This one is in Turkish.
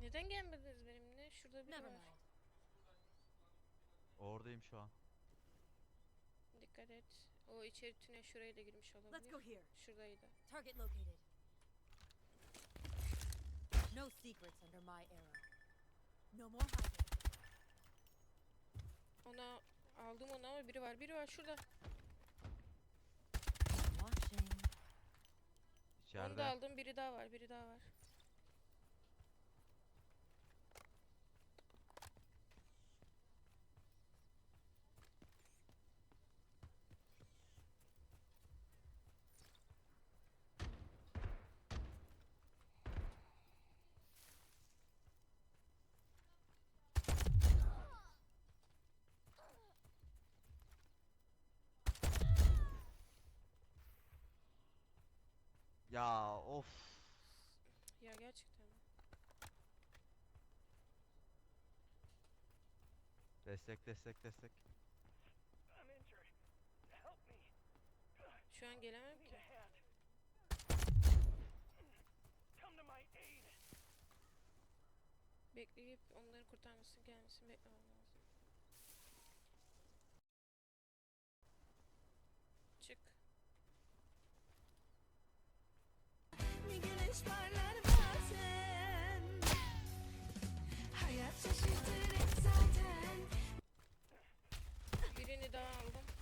Neden gelmediniz benimle? Şurada biri Never var. mind. Oradayım şu an. Dikkat et. O içeri tünel şuraya da girmiş Let's olabilir. go here. Şuradaydı. Target located. No secrets under my arrow. No more hiding. Ona aldım onu ama biri var. Biri var şurada. Watching. Onu da İçeride. aldım. Biri daha var. Biri daha var. Ya of. Ya gerçekten. Destek destek destek. I'm injured. Help me. Şu an gelemem ki. a hand. Come to my aid. Bekleyip onları kurtarmasını gelmesini beklemem lazım. Birini daha aldım.